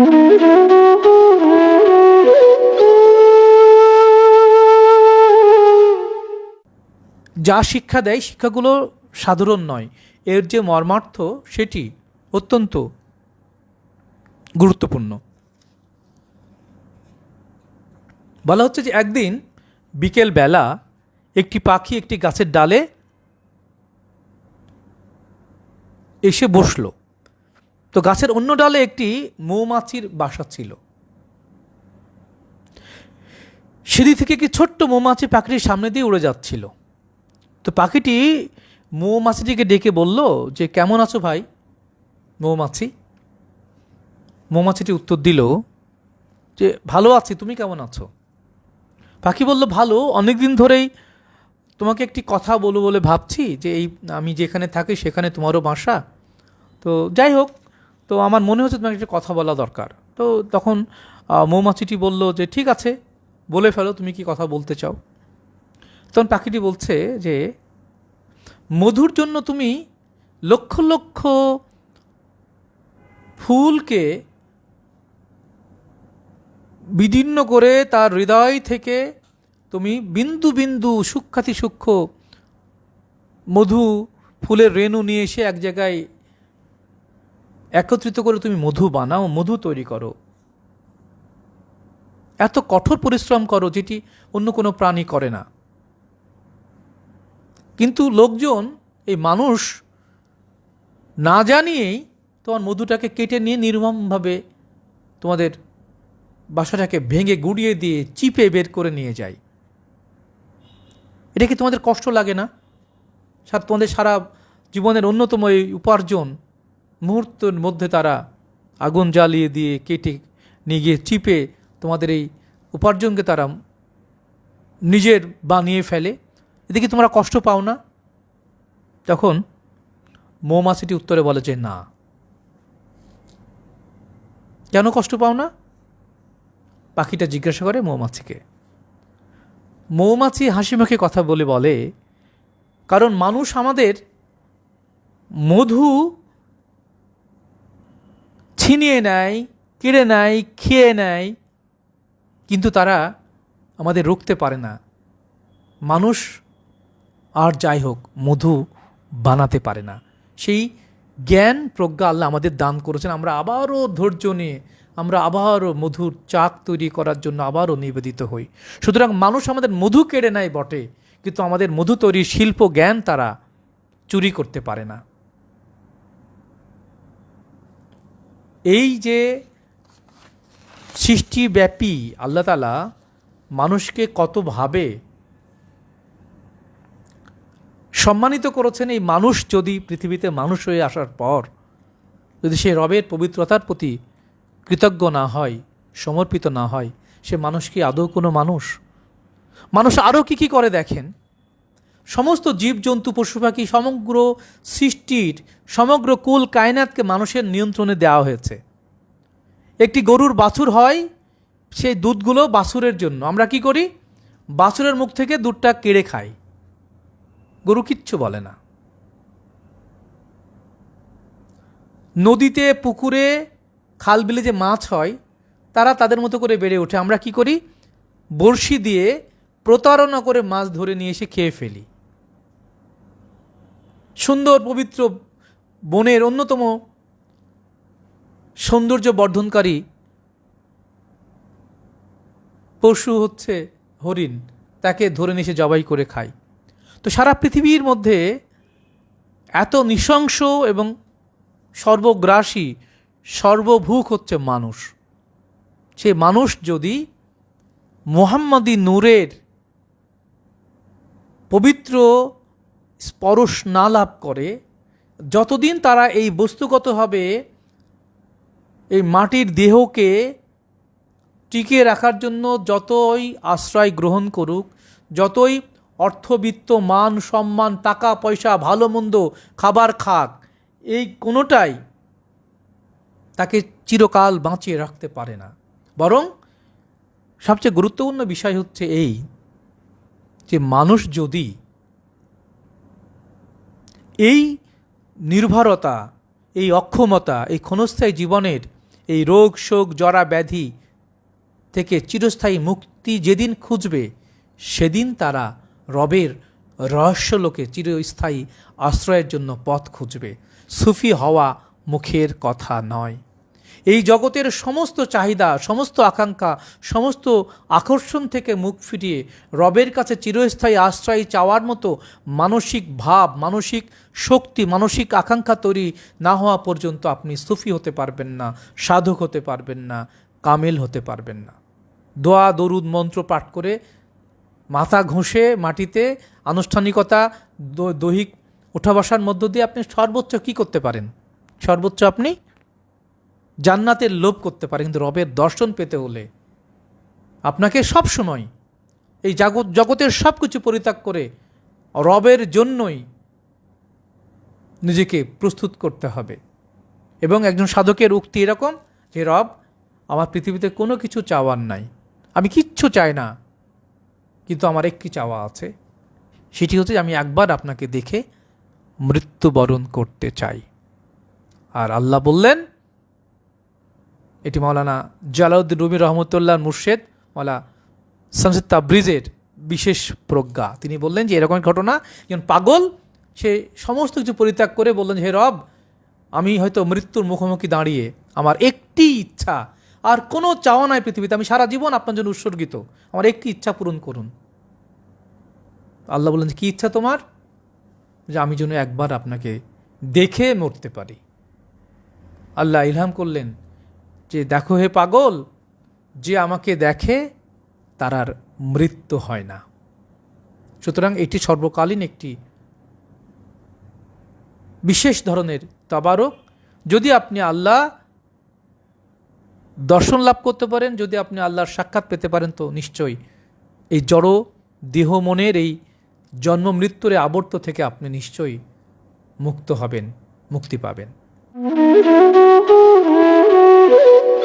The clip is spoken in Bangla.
যা শিক্ষা দেয় শিক্ষাগুলো সাধারণ নয়, এর যে মর্মার্থ সেটি অত্যন্ত গুরুত্বপূর্ণ। বলা হচ্ছে যে একদিন বিকেল বেলা একটি পাখি একটি গাছের ডালে এসে বসল। তো গাছের অন্য ডালে একটি মৌমাছির বাসা ছিল। সিঁড়ি থেকে একটি ছোট্ট মৌমাছি পাখিটির সামনে দিয়ে উড়ে যাচ্ছিল। তো পাখিটি মৌমাছিটিকে ডেকে বলল যে, কেমন আছো ভাই? মৌমাছি, মৌমাছিটি উত্তর দিল যে, ভালো আছি, তুমি কেমন আছো? পাখি বলল, ভালো অনেক দিন ধরেই তোমাকে একটি কথা বলব বলে ভাবছি যে, এই আমি যেখানে থাকি সেখানে তোমারও বাসা। তো যাই হোক তো আমার মনে হচ্ছে তোমাকে একটা কথা বলা দরকার। তো তখন মৌমাছিটি বলল যে, ঠিক আছে, বলে ফেলো তুমি কি কথা বলতে চাও? তখন পাখিটি বলছে যে, মধুর জন্য তুমি লক্ষ লক্ষ ফুলকে বিদীর্ণ করে তার হৃদয় থেকে তুমি বিন্দু বিন্দু সূক্ষাতি সূক্ষ্ম মধু ফুলের রেণু নিয়ে এসে এক জায়গায় একত্রিত করে তুমি মধু বানাও, মধু তৈরি করো। এত কঠোর পরিশ্রম করো যেটি অন্য কোনো প্রাণী করে না। কিন্তু লোকজন, এই মানুষ, না জানিয়েই তোমার মধুটাকে কেটে নিয়ে নির্মমভাবে তোমাদের বাসাটাকে ভেঙে গুড়িয়ে দিয়ে চিপে বের করে নিয়ে যায়। এটা কি তোমাদের কষ্ট লাগে না? তোমাদের সারা জীবনের অন্যতম এই উপার্জন মুহূর্তের মধ্যে তারা আগুন জ্বালিয়ে দিয়ে কেটে নিয়ে গিয়ে চিপে তোমাদের এই উপার্জনকে তারা নিজের বানিয়ে ফেলে। এদিকে তোমরা কষ্ট পাও না। তখন মৌমাছিটি উত্তরে বলে যে, না। কেন কষ্ট পাও না? পাখিটা জিজ্ঞাসা করে মৌমাছিকে। মৌমাছি হাসি মুখে কথা বলে বলে, কারণ মানুষ আমাদের মধু ছিনিয়ে নেয়, কেড়ে নেয়, খেয়ে নেয়। কিন্তু তারা আমাদের রুখতে পারে না। মানুষ আর যাই হোক, মধু বানাতে পারে না। সেই জ্ঞান প্রজ্ঞা আল্লাহ আমাদের দান করেছেন। আমরা আবারও ধৈর্য নিয়ে, আমরা আবারও মধুর চাক তৈরি করার জন্য আবারও নিবেদিত হই। সুতরাং মানুষ আমাদের মধু কেড়ে নেয় বটে, কিন্তু আমাদের মধু তৈরির শিল্প জ্ঞান তারা চুরি করতে পারে না। এই যে সৃষ্টিব্যাপী আল্লাহ তালা মানুষকে কতভাবে সম্মানিত করেছেন, এই মানুষ যদি পৃথিবীতে মানুষ হয়ে আসার পর, যদি সে রবের পবিত্রতার প্রতি কৃতজ্ঞ না হয়, সমর্পিত না হয়, সে মানুষ কি আদৌ কোনো মানুষ? মানুষ আরও কী কী করে দেখেন? সমস্ত জীবজন্তু পশু পাখি সমগ্র সৃষ্টির, সমগ্র কুল কায়নাতকে মানুষের নিয়ন্ত্রণে দেওয়া হয়েছে। একটি গরুর বাছুর হয়, সেই দুধগুলো বাছুরের জন্য। আমরা কি করি? বাছুরের মুখ থেকে দুধটা কেড়ে খাই। গরু কিচ্ছু বলে না। নদীতে, পুকুরে খাল বিলে যে মাছ হয়, তারা তাদের মতো করে বেড়ে ওঠে। আমরা কি করি? বড়শি দিয়ে প্রতারণা করে মাছ ধরে নিয়ে এসে খেয়ে ফেলি। সুন্দর পবিত্র বনের অন্যতম সৌন্দর্য বর্ধনকারী পশু হচ্ছে হরিণ। তাকে ধরে নিয়ে জবাই করে খায়। তো সারা পৃথিবীর মধ্যে এত নৃশংস এবং সর্বগ্রাসী, সর্বভূক হচ্ছে মানুষ। সে মানুষ যদি মোহাম্মদী নূরের পবিত্র স্পর্শ না লাভ করে, যতদিন তারা এই বস্তুগতভাবে এই মাটির দেহকে টিকিয়ে রাখার জন্য যতই আশ্রয় গ্রহণ করুক, যতই অর্থবিত্ত, মান সম্মান, টাকা, পয়সা, ভালো মন্দ, খাবার খাক, এই কোনোটাই তাকে চিরকাল বাঁচিয়ে রাখতে পারে না। বরং সবচেয়ে গুরুত্বপূর্ণ বিষয় হচ্ছে এই যে, মানুষ যদি এই নির্ভরতা, এই অক্ষমতা, এই ক্ষণস্থায়ী জীবনের এই রোগ, শোক, জরা, ব্যাধি থেকে চিরস্থায়ী মুক্তি যেদিন খুঁজবে, সেদিন তারা রবের রহস্যলোকে চিরস্থায়ী আশ্রয়ের জন্য পথ খুঁজবে। সুফি হওয়া মুখের কথা নয়। এই জগতের সমস্ত চাহিদা, সমস্ত আকাঙ্ক্ষা, সমস্ত আকর্ষণ থেকে মুখ ফিরিয়ে রবের কাছে চিরস্থায়ী আশ্রয় চাওয়ার মতো মানসিক ভাব, মানসিক শক্তি, মানসিক আকাঙ্ক্ষা তৈরি না হওয়া পর্যন্ত আপনি সুফি হতে পারবেন না, সাধক হতে পারবেন না, কামেল হতে পারবেন না। দোয়া, দরুদ, মন্ত্র পাঠ করে মাথা ঘষে মাটিতে আনুষ্ঠানিকতা দৈহিক ওঠা বসার মধ্য দিয়ে আপনি সর্বোচ্চ কি করতে পারেন? সর্বোচ্চ আপনি জান্নাতের লোভ করতে পারে, কিন্তু রবের দর্শন পেতে হলে আপনাকে সব সময় এই জগৎ জগতের সব কিছু পরিত্যাগ করে রবের জন্যই নিজেকে প্রস্তুত করতে হবে। এবং একজন সাধকের উক্তি এরকম যে, রব, আমার পৃথিবীতে কোনো কিছু চাওয়ার নাই। আমি কিচ্ছু চাই না, কিন্তু আমার একটি চাওয়া আছে। সেটি হচ্ছে আমি একবার আপনাকে দেখে মৃত্যুবরণ করতে চাই। আর আল্লাহ বললেন এটি মৌলানা জালাউদ্দিন রুমি রহমতুল্লাহ মুর্শেদ মৌলা শামসুদ তাবরিজের বিশেষ প্রজ্ঞা। তিনি বললেন যে এরকম ঘটনা যেমন পাগল সে সমস্ত কিছু পরিত্যাগ করে বললেন যে হে রব আমি হয়তো মৃত্যুর মুখোমুখি দাঁড়িয়ে আমার একটি ইচ্ছা আর কোনো চাওয়া নাই পৃথিবীতে আমি সারা জীবন আপনার জন্য উৎসর্গিত আমার একটি ইচ্ছা পূরণ করুন। আল্লাহ বললেন যে, কি ইচ্ছা তোমার? যে আমি যেন একবার আপনাকে দেখে মরতে পারি। আল্লাহ ইলহাম করলেন যে দেখো হে পাগল, যে আমাকে দেখে তার আর মৃত্যু হয় না। সুতরাং এটি সর্বকালীন একটি বিশেষ ধরনের তাবারক। যদি আপনি আল্লাহ দর্শন লাভ করতে পারেন, যদি আপনি আল্লাহর সাক্ষাৎ পেতে পারেন, তো নিশ্চয়ই এই জড় দেহ মনের এই জন্ম মৃত্যুর আবর্ত থেকে আপনি নিশ্চয়ই মুক্ত হবেন, মুক্তি পাবেন। Thank you.